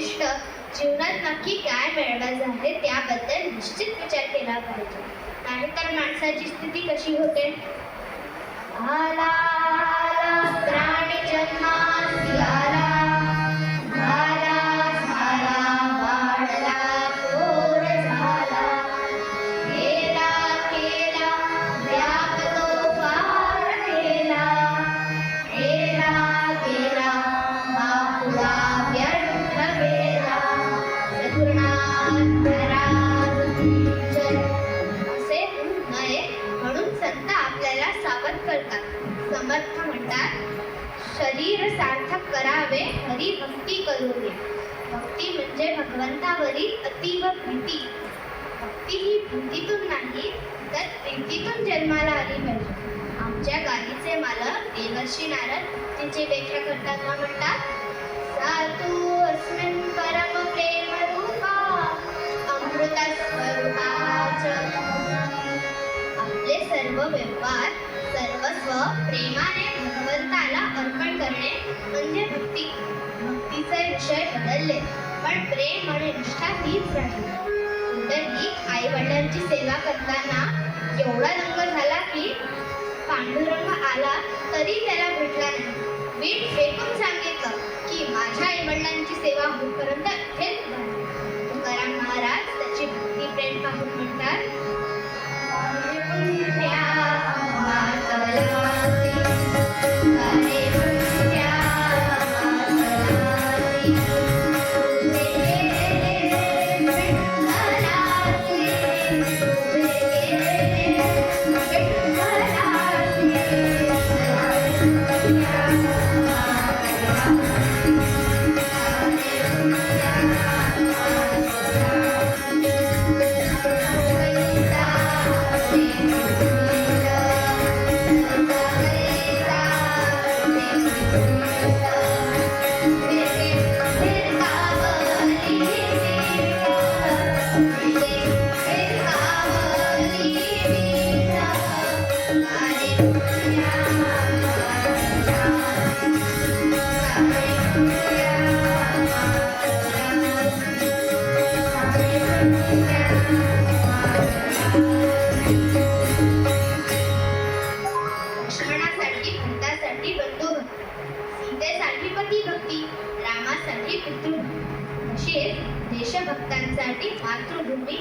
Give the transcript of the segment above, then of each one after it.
जीवनात नक्की काय मिळवायचं आहे त्याबद्दल निश्चित विचार केला पाहिजे. नाहीतर माणसाची स्थिती कशी होते? आला आला प्राणी जन्मास आला करतात. समर्थ म्हणतात शरीर सार्थक करावे हरी भक्ती करूया भक्ती म्हणजे भगवंतावरील अतीव भीती. भक्ती ही भीतीतून नाही तर प्रीतीतून जन्माला आली पाहिजे. आमच्या गाडीचे मालक देवर्षी नारद तिची व्याख्या करताना म्हणतात सातू अस्मिन् परम प्रेम रूपा अमृत स्वरूपा आपले सर्व व्यवहार व प्रेमाने भगवंताला अर्पण करणे म्हणजे भक्ती. भक्तीचे विषय बदलले पण प्रेम आणि निष्ठा हीच राहिली. पुंडलिक आई वडिलांची सेवा करताना एवढा रंग झाला की पांडुरंग आला तरी त्याला भेटला नाही. वीट फेकून सांगितलं की माझ्या आई वडिलांची सेवा होईपर्यंत लक्ष्मणासाठी भरतासाठी बंधुभक्ती सीतेसाठी पतिभक्ती रामासाठी पितृभक्ती तसेच देशभक्तांसाठी मातृभूमी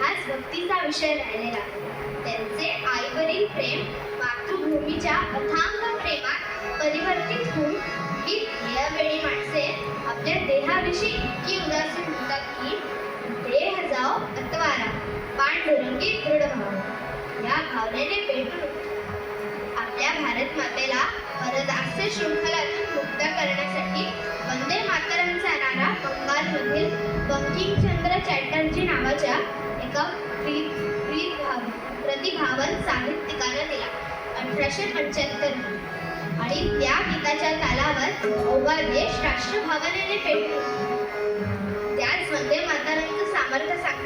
हाच भक्तीचा विषय राहिलेला. त्यांचे आईवरील प्रेम मातृभूमीच्या अथांग प्रेमात परिवर्तित होऊन ही वेळी माणसे आपल्या देहाविषयी इतकी उदासीन होतात की देह जाओ अत्वारा पांडुरंगी दृढ भाव या भावनेने पेटून भारत मातेला परदास्य शृंखलातून मुक्त करण्यासाठी वंदे मातरमचा नारा बंगालमधील बंकिमचंद्र चॅटर्जी नावाच्या एका प्रतिभावन साहित्यिकाने दिला. अठराशे पंच्याहत्तर आणि त्या गीताच्या तालावर ओवा देश राष्ट्रभावनेने पेटले. त्याच वंदे मातारांचं सामर्थ्य सांग